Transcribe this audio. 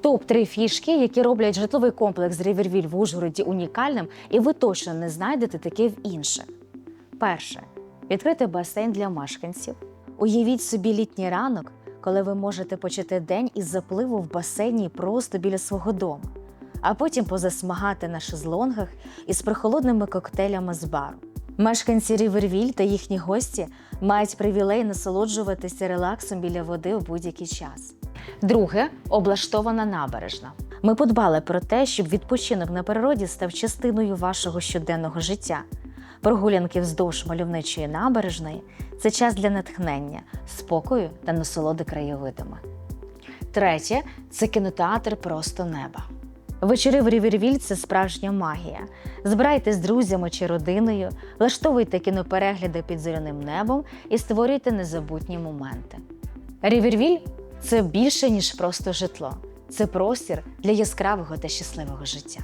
Топ 3 фішки, які роблять житловий комплекс Рівервіль в Ужгороді унікальним, і ви точно не знайдете таке в інших. Перше відкрити басейн для мешканців. Уявіть собі літній ранок, коли ви можете почати день із запливу в басейні просто біля свого дому, а потім позасмагати на шезлонгах із прохолодними коктейлями з бару. Мешканці Рівервіль та їхні гості мають привілей насолоджуватися релаксом біля води у будь-який час. Друге облаштована набережна. Ми подбали про те, щоб відпочинок на природі став частиною вашого щоденного життя. Прогулянки вздовж мальовничої набережної це час для натхнення, спокою та насолоди краєвидами. Третє це кінотеатр просто неба. Вечори в Рівервіль це справжня магія. Збирайтесь з друзями чи родиною, влаштовуйте кіноперегляди під зоряним небом і створюйте незабутні моменти. Рівервіль це більше, ніж просто житло. Це простір для яскравого та щасливого життя.